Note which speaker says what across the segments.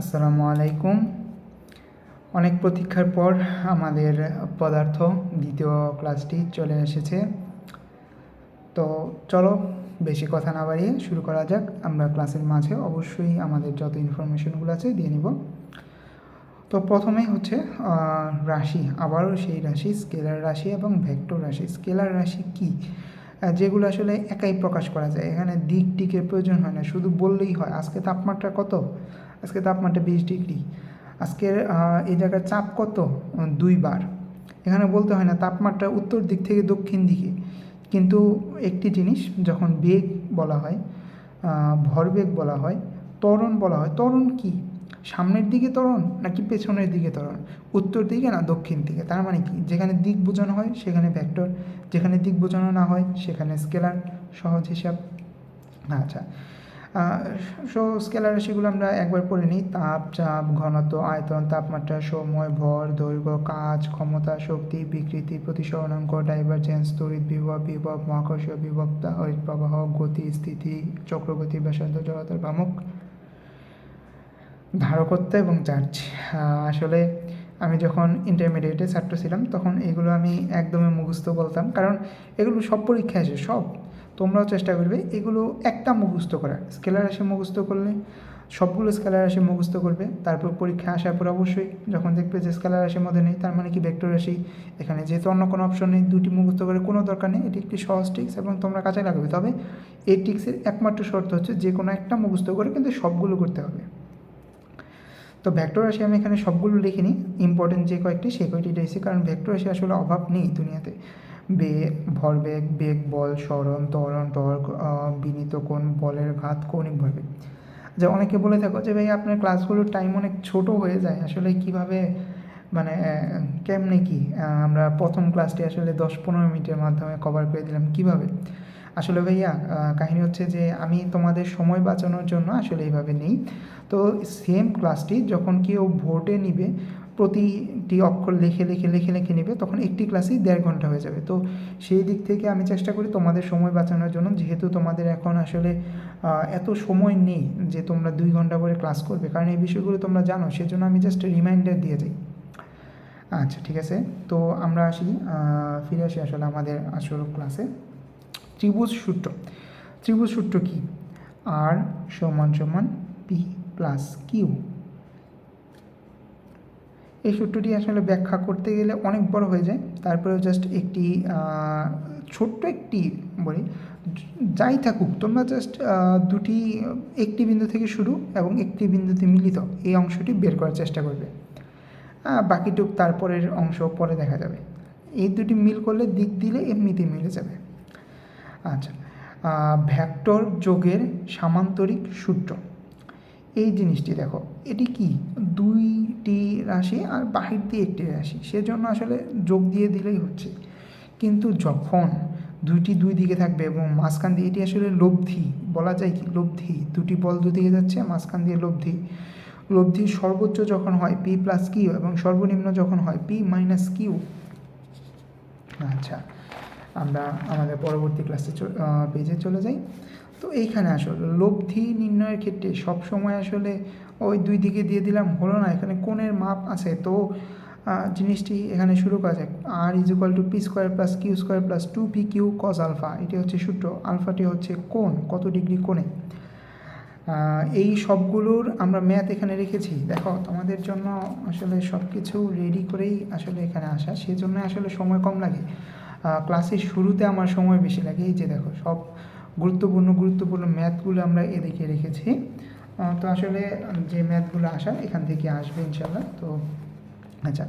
Speaker 1: আসসালামু আলাইকুম। অনেক প্রতীক্ষার পর আমাদের পদার্থ দ্বিতীয় ক্লাসটি চলে এসেছে। তো চলো বেশি কথা না বাড়িয়ে শুরু করা যাক। আমরা ক্লাসের মাঝে অবশ্যই আমাদের যত ইনফরমেশনগুলো আছে দিয়ে নিব। তো প্রথমেই হচ্ছে রাশি। আবারও সেই রাশি, স্কেলার রাশি এবং ভেক্টর রাশি। স্কেলার রাশি কি? যেগুলো আসলে একাই প্রকাশ করা যায়। এখানে দিক টিকের প্রয়োজন হয় না। শুধু বললেই হয়। আজকে তাপমাত্রা কত? আজকে তাপমাত্রা বিশ ডিগ্রি। আজকের এই জায়গার চাপ কত? দুইবার এখানে বলতে হয় না, তাপমাত্রা উত্তর দিক থেকে দক্ষিণ দিকে। কিন্তু একটি জিনিস যখন বেগ বলা হয় ভরবেগ বলা হয়, ত্বরণ বলা হয়, ত্বরণ কি? সামনের দিকে ত্বরণ নাকি পেছনের দিকে ত্বরণ? উত্তর দিকে না দক্ষিণ দিকে? তার মানে কি? যেখানে দিক বোঝানো হয়, সেখানে ভেক্টর। যেখানে দিক বোঝানো না হয়, সেখানে স্কেলার। সহজ হিসাব। আচ্ছা। সো স্কেলার রাশিগুলো আমরা একবার পড়ে নিই। তাপ, চাপ, ঘনত্ব, আয়তন, তাপমাত্রা, সময়, ভর, দৈর্ঘ্য, কাজ, ক্ষমতা, শক্তি, বিকৃতি, প্রতিসরণাঙ্ক ডাইভারজেন্স তড়িৎ বিভব বিভব, মহাকর্ষীয় বিভব তড়িৎ প্রবাহ, গতি, স্থিতি, চক্রগতি, ব্যাসার্ধ, জড়তার ভ্রামক ধারকত্ব এবং চার্জ। আসলে আমি যখন ইন্টারমিডিয়েটে ছাত্র ছিলাম, তখন এগুলো আমি একদমই মুখস্থ বলতাম। কারণ এগুলো সব পরীক্ষায় আসে, সব। তোমরাও চেষ্টা করবে এগুলো একটা মুখস্থ করার। স্কেলার রাশি মুখস্থ করলে, সবগুলো স্কেলার রাশি মুখস্থ করবে, তারপর পরীক্ষা আসার পর অবশ্যই যখন দেখবে যে স্কেলার রাশির মধ্যে নেই, তার মানে কি ভেক্টর রাশি এখানে যেহেতু অন্য কোনো অপশন নেই দুটি মুখস্থ করে কোনো দরকার নেই, এটি একটি সহজ টিক্স এবং তোমরা কাজে লাগবে। তবে এই টিক্সের একমাত্র শর্ত হচ্ছে যে কোনো একটা মুখস্থ করে কিন্তু সবগুলো করতে হবে। তো ভেক্টর রাশি আমি এখানে সবগুলো লিখিনি ইম্পর্টেন্ট যে কয়েকটি সেই কয়েকটি দিয়েছি কারণ ভেক্টর রাশি আসলে অভাব নেই দুনিয়াতে। বে, ভরবেগ, বেগ, বল সরণ ত্বরণ, টর্ক বিনীত কোণ, বলের ঘাত, কৌণিক ভরবেগ। যে অনেকে বলে থাকো যে, ভাই, আপনার ক্লাসগুলোর টাইম অনেক ছোট হয়ে যায়। আসলে কীভাবে মানে কেমনে কি? আমরা প্রথম ক্লাসটি আসলে দশ পনেরো মিনিটের মাধ্যমে কভার করে দিলাম। কীভাবে? আসলে ভাইয়া কাহিনী হচ্ছে যে আমি তোমাদের সময় বাঁচানোর জন্য আসলে এইভাবে নেই। তো সেম ক্লাসটি যখন কেউ ভোটে নিবে, প্রতিটি অক্ষর লিখে লিখে লিখে লিখে নেবে, তখন একটি ক্লাসেই দেড় ঘণ্টা হয়ে যাবে। তো সেই দিক থেকে আমি চেষ্টা করি তোমাদের সময় বাঁচানোর জন্য, যেহেতু তোমাদের এখন আসলে এত সময় নেই যে তোমরা দুই ঘণ্টা করে ক্লাস করবে। কারণ এই বিষয়গুলো তোমরা জানো, সেজন্য আমি জাস্ট রিমাইন্ডার দিয়ে যাই। আচ্ছা ঠিক আছে। তো আমরা আসি ফিরে আসি আসলে আমাদের আসল ক্লাসে ত্রিভুজ সূত্র। ত্রিভুজ সূত্র কি? আর সমান সমান পি প্লাস কিউ এই সূত্রটি আসলে ব্যাখ্যা করতে গেলে অনেক বড় হয়ে যায়। তারপরেও জাস্ট একটি ছোট্ট একটি বলি, যাই থাকুক, তোমরা জাস্ট দুটি একটি বিন্দু থেকে শুরু এবং একটি বিন্দুতে মিলিত এই অংশটি বের করার চেষ্টা করবে। বাকিটুক তারপরের অংশ পরে দেখা যাবে। এই দুটি মিল করলে দিক দিলে এমনিতেই মিলে যাবে। আচ্ছা ভ্যাক্টর যোগের সামান্তরিক সূত্র। এই জিনিসটি দেখো, এটি কি? দুইটি রাশি আর বাহির দিয়ে একটি রাশি। সেজন্য আসলে যোগ দিয়ে দিলেই হচ্ছে। কিন্তু যখন দুইটি দুই দিকে থাকবে এবং মাঝখান দিয়ে, এটি আসলে লব্ধি, বলা যায় কি? লব্ধি। দুটি বল দুদিকে যাচ্ছে, মাঝখান দিয়ে লব্ধি। লব্ধির সর্বোচ্চ যখন হয় পি প্লাস কিউ এবং সর্বনিম্ন যখন হয় পি মাইনাস কিউ আচ্ছা আমরা আমাদের পরবর্তী ক্লাসে পেজে চলে যাই। তো এইখানে আসলে লব্ধি নির্ণয়ের ক্ষেত্রে সব সময় আসলে ওই দুই দিকে দিয়ে দিলাম, হলো না, এখানে কোণের মাপ আছে। তো জিনিসটি এখানে শুরু করা যাক। R is equal to P square plus Q square plus two P Q cos alpha এটি হচ্ছে সূত্র। আলফাটি হচ্ছে কোণ, কত ডিগ্রি কোণে? এই সবগুলোর আমরা ম্যাথ এখানে রেখেছি। দেখো, তোমাদের জন্য আসলে সব কিছু রেডি করেই আসলে এখানে আসা। সেজন্য আসলে সময় কম লাগে। ক্লাসের শুরুতে আমার সময় বেশি লাগে। এই যে দেখো, সব গুরুত্বপূর্ণ গুরুত্বপূর্ণ ম্যাথগুলো আমরা এদিকে রেখেছি। তো আসলে যে ম্যাথগুলো আসা এখান থেকে আসবে ইনশাল্লাহ তো আচ্ছা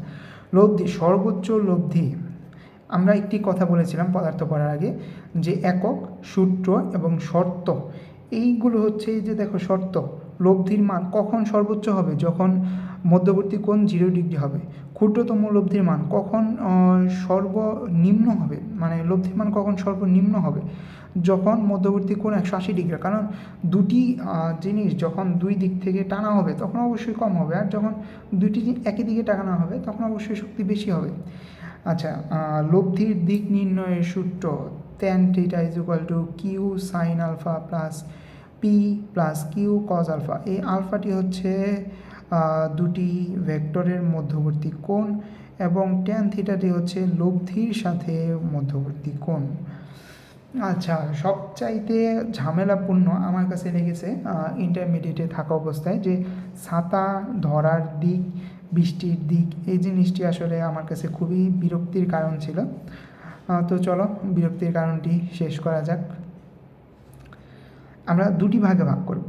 Speaker 1: লব্ধি, সর্বোচ্চ লব্ধি। আমরা একটি কথা বলেছিলাম পদার্থ পড়ার আগে, যে একক, সূত্র এবং শর্ত। এইগুলো হচ্ছে যে দেখো শর্ত। লব্ধির মান কখন সর্বোচ্চ হবে? যখন মধ্যবর্তী কোণ জিরো ডিগ্রি হবে। ক্ষুদ্রতম লব্ধির মান কখন সর্বনিম্ন হবে? মানে লব্ধির মান কখন সর্বনিম্ন হবে? যখন মধ্যবর্তী কোণ একশো আশি ডিগ্রি কারণ দুটি জিনিস যখন দুই দিক থেকে টানা হবে, তখন অবশ্যই কম হবে। আর যখন দুটি জি- একই দিকে টানা হবে, তখন অবশ্যই শক্তি বেশি হবে। আচ্ছা লব্ধির দিক নির্ণয়ের সূত্র tan theta is equal to Q sine alpha plus P plus Q cos alpha এই আলফাটি হচ্ছে দুটি ভেক্টরের মধ্যবর্তী কোণ এবং ট্যান থিটাটি হচ্ছে লব্ধির সাথে মধ্যবর্তী কোণ। আচ্ছা সবচাইতে ঝামেলাপূর্ণ আমার কাছে লেগেছে ইন্টারমিডিয়েটে থাকা অবস্থায় যে ছাতা ধরার দিক, বৃষ্টির দিক, এই জিনিসটি আসলে আমার কাছে খুবই বিরক্তির কারণ ছিল। তো চলো, বিরক্তির কারণটি শেষ করা যাক। আমরা দুটি ভাগে ভাগ করব।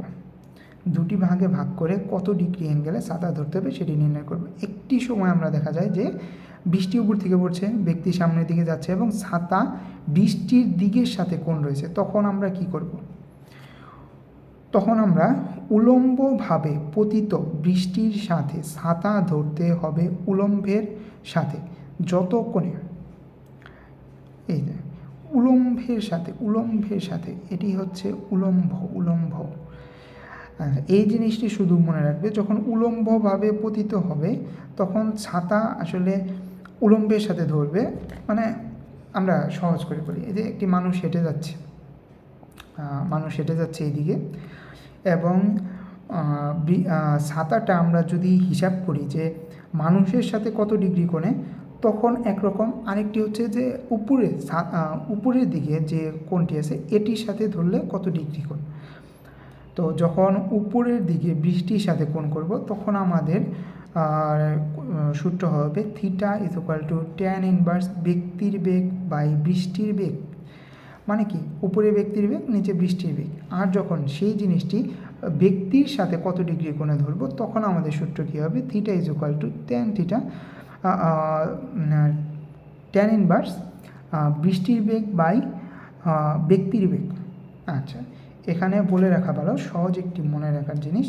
Speaker 1: দুটি ভাগে ভাগ করে কত ডিগ্রি অ্যাঙ্গেলে ছাতা ধরতে হবে সেটি নির্ণয় করব। একটি সময় আমরা দেখা যায় যে বৃষ্টি উপর থেকে পড়ছে, ব্যক্তি সামনের দিকে যাচ্ছে এবং ছাতা বৃষ্টির দিকের সাথে কোণ রয়েছে। তখন আমরা কি করব? তখন আমরা উলম্বভাবে পতিত বৃষ্টির সাথে ছাতা ধরতে হবে উলম্বের সাথে, যত কোণে। এই যে উলম্বের সাথে উলম্বের সাথে, এটি হচ্ছে উলম্ব উলম্ব এই জিনিসটি শুধু মনে রাখবে, যখন উলম্বভাবে পতিত হবে, তখন ছাতা আসলে উলম্বের সাথে ধরবে মানে আমরা সহজ করে বলি, এই যে একটি মানুষ হেঁটে যাচ্ছে মানুষ হেঁটে যাচ্ছে এইদিকে, এবং ছাতাটা আমরা যদি হিসাব করি যে মানুষের সাথে কত ডিগ্রি কোণে তখন একরকম আরেকটি হচ্ছে যে উপরে উপরের দিকে যে কোণটি আছে, এটির সাথে ধরলে কত ডিগ্রি কোণ? তো যখন উপরের দিকে বৃষ্টির সাথে কোণ করব, তখন আমাদের সূত্র হবে theta is equal to tan inverse ব্যক্তির বেগ বাই বৃষ্টির বেগ। মানে কি? উপরে ব্যক্তির বেগ, নিচে বৃষ্টির বেগ। আর যখন সেই জিনিসটি ব্যক্তির সাথে কত ডিগ্রি কোণে ধরবো, তখন আমাদের সূত্র কী হবে? Theta is equal to tan theta tan inverse বৃষ্টির বেগ বাই ব্যক্তির বেগ। আচ্ছা এখানে বলে রাখা ভালো, সহজ একটি মনে রাখার জিনিস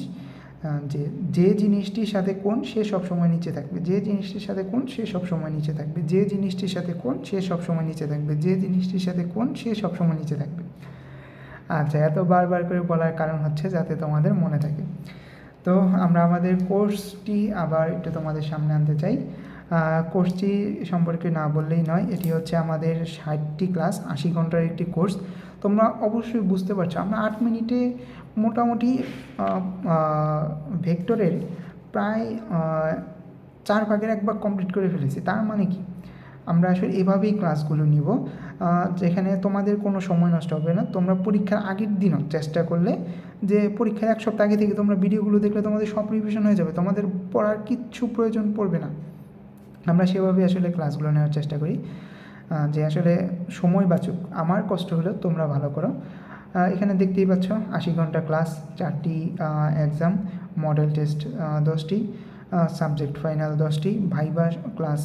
Speaker 1: যে যে জিনিসটির সাথে কোন সে সবসময় নিচে থাকবে, যে জিনিসটির সাথে কোন সে সবসময় নিচে থাকবে, যে জিনিসটির সাথে কোন সে সবসময় নিচে থাকবে, যে জিনিসটির সাথে কোন সে সবসময় নিচে থাকবে। আচ্ছা এত বারবার করে বলার কারণ হচ্ছে যাতে তোমাদের মনে থাকে। তো আমরা আমাদের কোর্সটি আবার একটু তোমাদের সামনে আনতে চাই। কোর্সটি সম্পর্কে না বললেই নয়, এটি হচ্ছে আমাদের ষাটটি ক্লাস, আশি ঘণ্টার একটি কোর্স। তোমরা অবশ্যই বুঝতে পারছ, আমরা আট মিনিটে মোটামুটি ভেক্টরের প্রায় চার ভাগের এক ভাগ কমপ্লিট করে ফেলেছি। তার মানে কি? আমরা আসলে এভাবেই ক্লাসগুলো নিব যেখানে তোমাদের কোনো সময় নষ্ট হবে না। তোমরা পরীক্ষার আগের দিনও চেষ্টা করলে যে পরীক্ষার এক সপ্তাহ আগে থেকে তোমরা ভিডিওগুলো দেখলে তোমাদের সব রিভিশন হয়ে যাবে। তোমাদের পড়ার কিচ্ছু প্রয়োজন পড়বে না। আমরা সেভাবে আসলে ক্লাসগুলো নেওয়ার চেষ্টা করি যে আসলে সময় বাঁচুক। আমার কষ্ট হলেও তোমরা ভালো করো। এখানে দেখতেই পাচ্ছ, আশি ঘণ্টা ক্লাস চারটি এক্সাম মডেল টেস্ট দশটি সাবজেক্ট ফাইনাল দশটি ভাইবা ক্লাস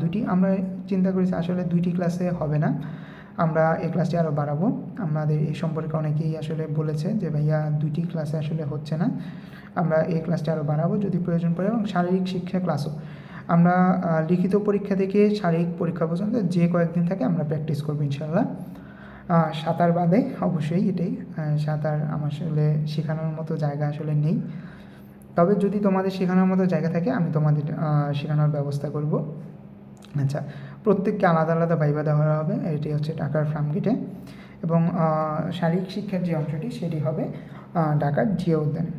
Speaker 1: দুটি আমরা চিন্তা করেছি আসলে দুইটি ক্লাসে হবে না। আমরা এই ক্লাসটি আরও বাড়াবো। আমাদের এই সম্পর্কে অনেকেই আসলে বলেছে যে, ভাইয়া, দুইটি ক্লাসে আসলে হচ্ছে না। আমরা এই ক্লাসটি আরও বাড়াবো যদি প্রয়োজন পড়ে এবং শারীরিক শিক্ষা ক্লাসও আমরা লিখিত পরীক্ষা থেকে শারীরিক পরীক্ষা পর্যন্ত যে কয়েকদিন থাকে আমরা প্র্যাকটিস করব ইনশাল্লাহ সাঁতার বাদে অবশ্যই এটাই সাঁতার আমার আসলে শেখানোর মতো জায়গা আসলে নেই। তবে যদি তোমাদের শেখানোর মতো জায়গা থাকে আমি তোমাদের শেখানোর ব্যবস্থা করব। আচ্ছা প্রত্যেককে আলাদা আলাদা ভাইবা দেওয়া হবে, এটি হচ্ছে ঢাকার ফার্মগেটে। এবং শারীরিক শিক্ষার যে অংশটি সেটি হবে ঢাকার জিয়া উদ্যানে।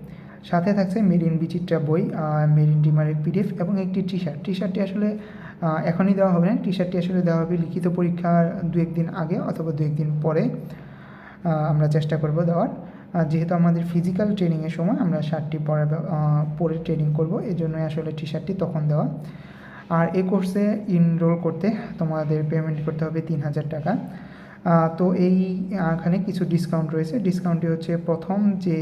Speaker 1: সাথে থাকছে মেরিন বিচিত্রা বই মেরিন ডিমারের পিডিএফ এবং একটি টি শার্ট টি শার্টটি আসলে এখনই দেওয়া হবে না। টি শার্টটি আসলে দেওয়া হবে লিখিত পরীক্ষার দু একদিন আগে অথবা দু একদিন পরে আমরা চেষ্টা করব দেওয়ার। যেহেতু আমাদের ফিজিক্যাল ট্রেনিংয়ের সময়, আমরা শার্টটি পরে পরে ট্রেনিং করব এই জন্যই আসলে টি শার্টটি তখন দেওয়া। আর এই কোর্সে ইনরোল করতে তোমাদের পেমেন্ট করতে হবে তিন হাজার টাকা। তো এইখানে কিছু ডিসকাউন্ট রয়েছে। ডিসকাউন্টটি হচ্ছে প্রথম যে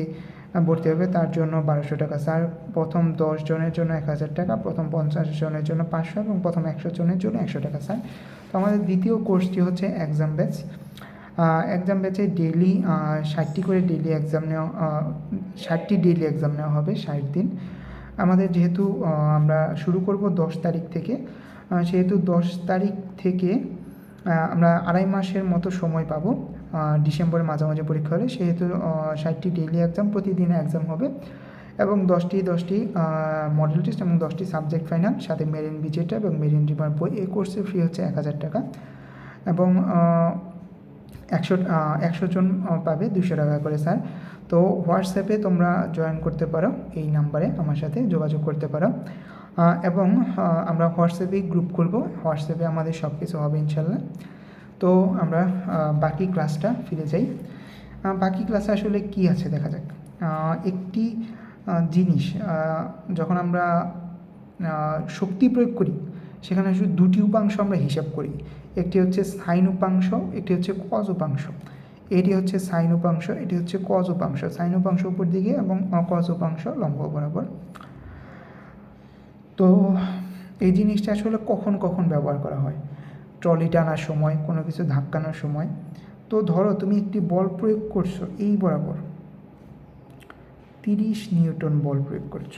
Speaker 1: ভর্তি হবে, তার জন্য বারোশো টাকা। স্যার, প্রথম দশ জনের জন্য এক হাজার টাকা, প্রথম পঞ্চাশ জনের জন্য পাঁচশো এবং প্রথম একশো জনের জন্য একশো টাকা, স্যার। তো আমাদের দ্বিতীয় কোর্সটি হচ্ছে এক্সাম ব্যাচ এক্সাম ব্যাচে ডেইলি ষাটটি করে ডেইলি এক্সাম নেওয়া ষাটটি ডেইলি এক্সাম নেওয়া হবে, ষাট দিন। আমাদের যেহেতু আমরা শুরু করব দশ তারিখ থেকে সেহেতু দশ তারিখ থেকে আমরা আড়াই মাসের মতো সময় পাবো। ডিসেম্বরের মাঝামাঝি পরীক্ষা হলে, সেহেতু ষাটটি ডেইলি এক্সাম প্রতিদিন এক্সাম হবে এবং দশটি দশটি মডেল টেস্ট এবং দশটি সাবজেক্ট ফাইনাল সাথে মেরিন বিজেটা এবং মেরিন রিভার বই। এই কোর্সে ফ্রি হচ্ছে এক হাজার টাকা এবং একশো একশো জন পাবে দুশো টাকা করে স্যার তো হোয়াটসঅ্যাপে তোমরা জয়েন করতে পারো এই নাম্বারে আমার সাথে যোগাযোগ করতে পারো। এবং আমরা হোয়াটসঅ্যাপেই গ্রুপ খুলব। হোয়াটসঅ্যাপে আমাদের সব কিছু হবে ইনশাল্লাহ। তো আমরা বাকি ক্লাসটা ফিরে যাই। বাকি ক্লাসে আসলে কি আছে দেখা যাক। একটি জিনিস যখন আমরা শক্তি প্রয়োগ করি, সেখানে শুধু দুটি উপাংশ আমরা হিসাব করি। একটি হচ্ছে সাইন উপাংশ, একটি হচ্ছে কজ উপাংশ। এটি হচ্ছে সাইন উপাংশ, এটি হচ্ছে কজ উপাংশ। সাইন উপাংশ উপর দিকে এবং কজ উপাংশ লম্ব বরাবর। তো এই জিনিসটা আসলে কখন কখন ব্যবহার করা হয়? ট্রলি টানার সময়, কোনো কিছু ধাক্কানোর সময়। তো ধরো তুমি একটি বল প্রয়োগ করছ এই বরাবর। তিরিশ নিউটন বল প্রয়োগ করছ।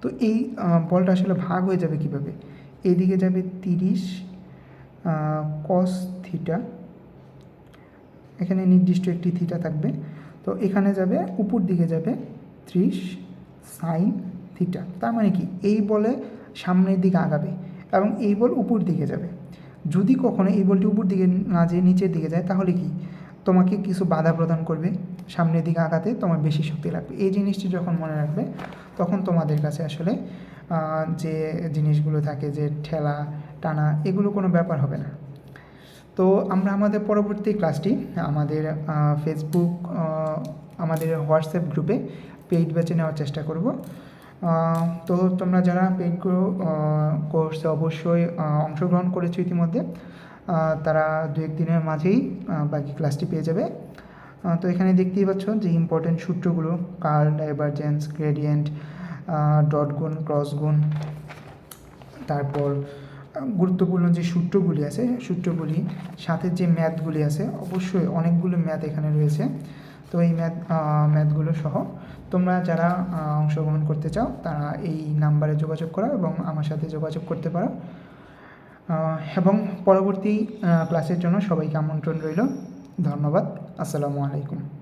Speaker 1: তো এই বলটা আসলে ভাগ হয়ে যাবে কীভাবে? এইদিকে যাবে তিরিশ কস থিটা এখানে নির্দিষ্ট একটি থিটা থাকবে। তো এখানে যাবে, উপর দিকে যাবে ত্রিশ সাইন থিটা তার মানে কি? এই বলে সামনের দিকে আগাবে এবং এই বল উপর দিকে যাবে। যদি কখনো এই বলটি উপর দিকে না যেয়ে নিচের দিকে যায়, তাহলে কি? তোমাকে কিছু বাধা প্রদান করবে। সামনের দিকে আঁকাতে তোমার বেশি শক্তি লাগবে। এই জিনিসটি যখন মনে রাখবে, তখন তোমাদের কাছে আসলে যে জিনিসগুলো থাকে, যে ঠেলা, টানা, এগুলো কোনো ব্যাপার হবে না। তো আমরা আমাদের পরবর্তী ক্লাসটি আমাদের ফেসবুক আমাদের হোয়াটসঅ্যাপ গ্রুপে পেইড ব্যাচে নেওয়ার চেষ্টা করব। তো তোমরা যারা পেইড গ্রো কোর্সে অবশ্যই অংশগ্রহণ করেছ ইতিমধ্যে তারা দু এক দিনের মাঝেই বাকি ক্লাসটি পেয়ে যাবে। তো এখানে দেখতেই পাচ্ছ যে ইম্পর্টেন্ট সূত্রগুলো কার্ল ডাইভারজেন্স গ্রেডিয়েন্ট ডট গুণ ক্রস গুণ, তারপর গুরুত্বপূর্ণ যে সূত্রগুলি আছে, সূত্রগুলি, সাথে যে ম্যাথগুলি আছে, অবশ্যই অনেকগুলো ম্যাথ এখানে রয়েছে। তো এই ম্যাথ ম্যাথগুলো সহ তোমরা যারা অংশগ্রহণ করতে চাও, তারা এই নাম্বারে যোগাযোগ করো এবং আমার সাথে যোগাযোগ করতে পারো। এবং পরবর্তী ক্লাসের জন্য সবাইকে আমন্ত্রণ রইল। ধন্যবাদ। আসসালামু আলাইকুম।